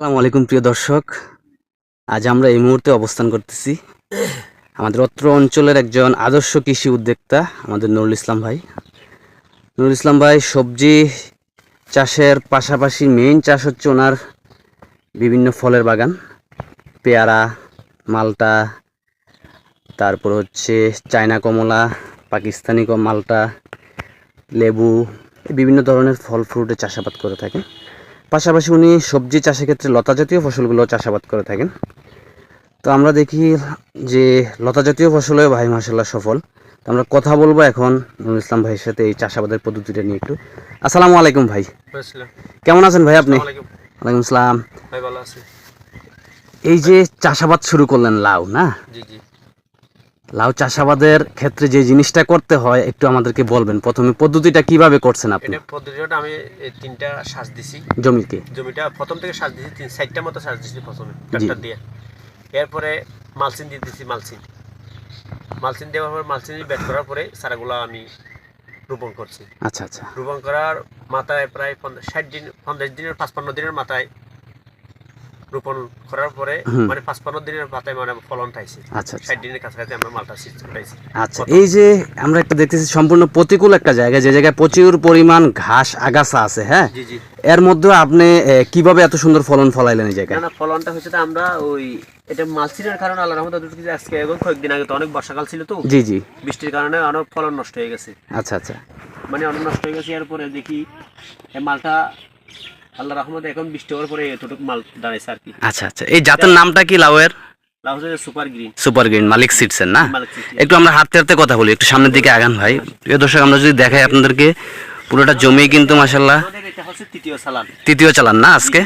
আসসালামু আলাইকুম, প্রিয় দর্শক। আজ আমরা এই মুহূর্তে অবস্থান করতেছি আমাদের অত্র অঞ্চলের একজন আদর্শ কৃষি উদ্যোক্তা, আমাদের নুরুল ইসলাম ভাই। নুরুল ইসলাম ভাই, সবজি চাষের পাশাপাশি মেইন চাষ হচ্ছে ওনার বিভিন্ন ফলের বাগান। পেয়ারা, মালটা, তারপর হচ্ছে চায়না কমলা, পাকিস্তানি মালটা, লেবু বিভিন্ন ধরনের ফল ফ্রুটের চাষাবাদ করে থাকেন। পাশাপাশি উনি সবজি চাষের ক্ষেত্রে লতা জাতীয় ফসলগুলো চাষাবাদ করে থাকেন। তো আমরা দেখি যে লতা জাতীয় ফসলেও ভাই মাসাল্লাহ সফল। তো আমরা কথা বলব এখন নুরুল ইসলাম ভাইয়ের সাথে এই চাষাবাদের পদ্ধতিটা নিয়ে একটু। আসসালামু আলাইকুম ভাই। কেমন আছেন ভাই আপনি? আলাইকুম। ওয়ালাইকুম আসসালাম। ভাই ভালো আছি। এই যে চাষাবাদ শুরু করলেন লাউ না? জি জি। লাউ চাষাবাদের ক্ষেত্রে যে জিনিসটা করতে হয় একটু আমাদেরকে বলবেন। প্রথমে পদ্ধতিটা কীভাবে করছেন আপনি? পদ্ধতিটা আমি এই তিনটা শ্বাস দিছি। জমিকে জমিটা প্রথম থেকে শ্বাস দিছি তিন চারটা মতো শ্বাস দিছি প্রথমে ট্রাক্টর দিয়ে। এরপরে মালচিন দিয়ে দিছি মালচিন মালচিন দেওয়ার পর মালচিন ব্যাট করার পরে চারাগুলো আমি রোপণ করছি। আচ্ছা আচ্ছা। রোপণ করার মাথায় প্রায় ষাট দিন পঞ্চাশ দিনের পাঁচপান্ন দিনের মাথায় রোপণ করার পরে মানে পাঁচ পনেরো দিনের পাতায় মানে ফলন পাইছি। আচ্ছা আচ্ছা। ষাট দিনের কাছাকাছি আমরা মালটা উঠাইছি আচ্ছা এই যে আমরা একটা দেখতেছি সম্পূর্ণ প্রতিকূল একটা জায়গা যে জায়গায় প্রচুর পরিমাণ ঘাস আগাছা আছে হ্যাঁ? জি জি। এর মধ্যে আপনি কীভাবে এত সুন্দর ফলন ফলাইলেন এই জায়গায়? না না ফলনটা হচ্ছে তো আমরা ওই এটা মালচিনের কারণে আল্লাহ রহমত কিছু আজকে এখন কয়েকদিন আগে তো অনেক বর্ষাকাল ছিল তো। জি জি। বৃষ্টির কারণে অনেক ফলন নষ্ট হয়ে গেছে। আচ্ছা আচ্ছা। মানে অনেক নষ্ট হয়ে গেছে এরপরে দেখি এই মালটা আল্লাহ রহমতে এখন বৃষ্টি হওয়ার পরে এতটুকু মাল দাঁড়াইছে আর কি। আচ্ছা আচ্ছা। এই জাতের নামটা কি লাউয়ের? লাউ সুপার গ্রিন। মালিক সিটসের না? একটু আমরা হাঁটতে হাঁটতে কথা বলি একটু সামনের দিকে আগান ভাই। প্রিয় দর্শক আমরা যদি দেখাই আপনাদেরকে পুরোটা জমি কিন্তু মাসাল্লাহ আমাদের তৃতীয় চালান। না আজকে?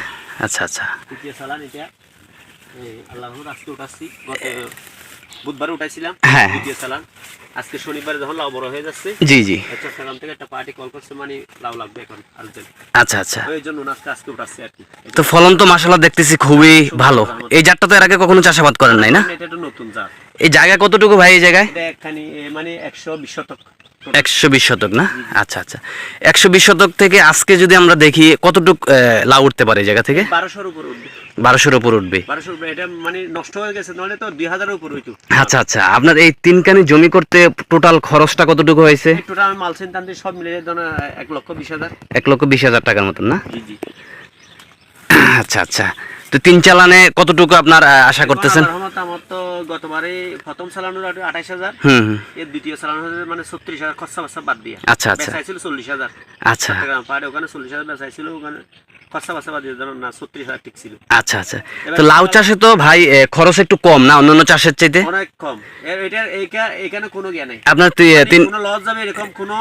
আচ্ছা আচ্ছা। তৃতীয় সালান এটা। আল্লাহ আজকে উঠাচ্ছি গত বুধবারে উঠাইছিলাম। হ্যাঁ। তৃতীয় সালান আজকে শনিবার যখন লাউ বড় হয়ে যাচ্ছে জি জি। চট্টগ্রাম থেকে একটা পার্টি কল করছে মানে লাউ লাগবে এখন আর্জেন্ট আচ্ছা আচ্ছা। ওই জন্য আজকে আজকে উঠাচ্ছে আর কি। তো ফলন তো মাশাআল্লাহ দেখতেছি খুবই ভালো। এই জাতটা তো এর আগে কখনো চাষাবাদ করেন নাই না? এটা একটু নতুন জাত। এই জায়গা কতটুকু ভাই এই জায়গায়? মানে একশো বিশ শতক। একশো বিশ শতক না? আচ্ছা আচ্ছা। একশো বিশ শতক থেকে আজকে যদি আমরা দেখি কতটুক লাউ উঠতে পারে জায়গা থেকে? বারোশোর উপর উঠবে। বারোশোর উপর উঠবে। বারোশোর এটা মানে নষ্ট হয়ে গেছে নাহলে তো দুই হাজারের উপর হইতো। আচ্ছা আচ্ছা। আপনার এই তিনখানি জমি করতে টোটাল খরচটা কতটুকু হয়েছে? টোটাল মালসেন সব মিলে এক লক্ষ বিশ হাজার। এক লক্ষ বিশ হাজার টাকার মতন না? জি জি। আচ্ছা আচ্ছা। তো তিন চালানে কতটুকু আপনার আশা করতেছেন? আমার তো গতবারে প্রথম চালানোর আঠাইশ হাজার হুম হুম। এর দ্বিতীয় চালানো মানে ছত্রিশ হাজার খরচা বাচ্চা বাদ দিয়ে। আচ্ছা আচ্ছা। বেচাইছিল চল্লিশ হাজার। আচ্ছা। পাহাড়ে ওখানে চল্লিশ হাজার ওখানে আচ্ছা আচ্ছা। তো লাউ চাষে তো ভাই খরচ একটু কম না অন্যান্য চাষের চাইতে? অনেক কম। এখানে কোনো জ্ঞান নেই। আপনার মানে তিন কোনো লস যাবে এরকম কোনো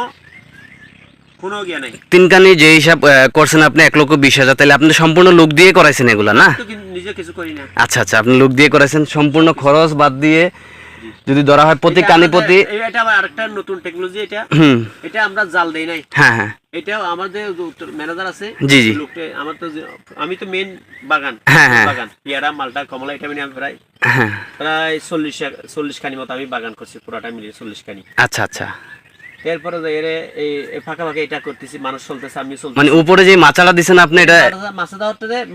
তিনখানি যে হিসাব করছেন আপনি এক লক্ষ বিশ হাজার তাহলে আপনি সম্পূর্ণ লোক দিয়ে করাইছেন এগুলা না? আচ্ছা আচ্ছা আপনি লোক দিয়ে করাইছেন সম্পূর্ণ খরচ বাদ দিয়ে যদি ধরা হয় প্রতি কানি আমাদের- প্রতি এটা আবার আরেকটা নতুন টেকনোলজি এটা। এটা আমরা জাল দেই নাই। হ্যাঁ হ্যাঁ। এটাও আমাদের ম্যানেজার আছে জি, জি। লোকটা আমার তো আমি তো মেন বাগান হ্যাঁ, হ্যাঁ। বাগান পেয়ারা মালটা কমলা এটা আমি প্রায় হ্যাঁ। প্রায় চল্লিশ চল্লিশ খানি মতো আমি বাগান করছি পুরাটা মিলিয়ে চল্লিশ খানি। আচ্ছা আচ্ছা। এরপরে যে এর এই ফাঁকা ফাঁকা এটা করতেছি মানুষ চলতেছে আমি চলতেছি। মানে উপরে যে দিছেন আপনি এটা মাছা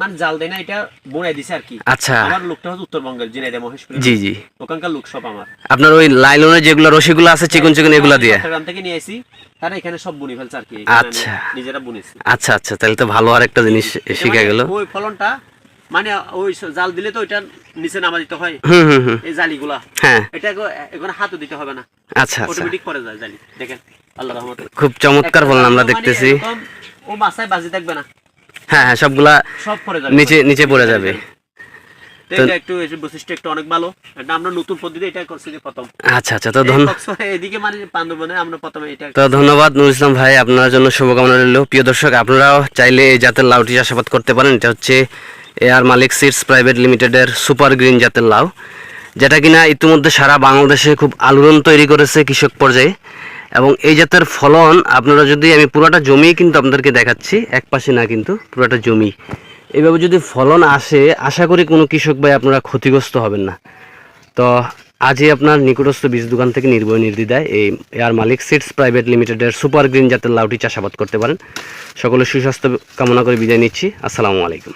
মানে জাল দেয় না এটা বোনাই দিছে আর কি। আচ্ছা। আমার লোকটা হচ্ছে উত্তরবঙ্গের জিনাইদা মহেশপুর জি জি। ওখানকার লোক সব আমার। আপনার ওই লাইলনের যেগুলো রশিগুলো আছে চিকন চিকন এগুলা দিয়ে? চট্টগ্রাম থেকে নিয়ে আসি তারা এখানে সব বুনি ফেলছে আর কি আচ্ছা। নিজেরা বুনেছি। আচ্ছা আচ্ছা তাহলে তো ভালো আর একটা জিনিস শিখে গেল। ওই ফলনটা মানে ওই জাল দিলে তো ওইটা নিচে নামা দিতে হয়। এই জালিগুলা। হ্যাঁ। এটা এখন হাতও দিতে হবে না। আচ্ছা আচ্ছা। অটোমেটিক পরে যায় জালি। দেখেন আল্লাহ রহমতে। খুব চমৎকার বললাম আমরা মানে দেখতেছি। ও মাথায় বাজি থাকবে না। হ্যাঁ হ্যাঁ সবগুলা সব পরে যাবে। নিচে নিচে পড়ে যাবে। একটু বৈশিষ্ট্য একটু অনেক ভালো। এটা আমরা নতুন পদ্ধতি এটা করছি যে প্রথম। আচ্ছা আচ্ছা তো এদিকে মানে আমরা প্রথমে এটা তো ধন্যবাদ নুর ইসলাম ভাই আপনার জন্য শুভকামনা রইল। প্রিয় দর্শক আপনারাও চাইলে এই জাতের লাউটি চাষাবাদ করতে পারেন। এটা হচ্ছে এয়ার মালিক সিডস প্রাইভেট লিমিটেডের সুপার গ্রিন জাতের লাউ, যেটা কিনা ইতিমধ্যে সারা বাংলাদেশে খুব আলোড়ন তৈরি করেছে কৃষক পর্যায়ে। এবং এই জাতের ফলন আপনারা যদি, আমি পুরোটা জমি কিন্তু আপনাদেরকে দেখাচ্ছি, এক পাশে না কিন্তু পুরোটা জমি। এইভাবে যদি ফলন আসে, আশা করি কোনো কৃষক ভাই আপনারা ক্ষতিগ্রস্ত হবেন না। তো আজই আপনার নিকটস্থ বীজ দোকান থেকে নির্ভয় নির্দ্বিধায় এই এয়ার মালিক সিডস প্রাইভেট লিমিটেডের সুপার গ্রিন জাতের লাউটি চাষাবাদ করতে পারেন। সকলে সুস্বাস্থ্য কামনা করে বিদায় নিচ্ছি। আসসালামু আলাইকুম।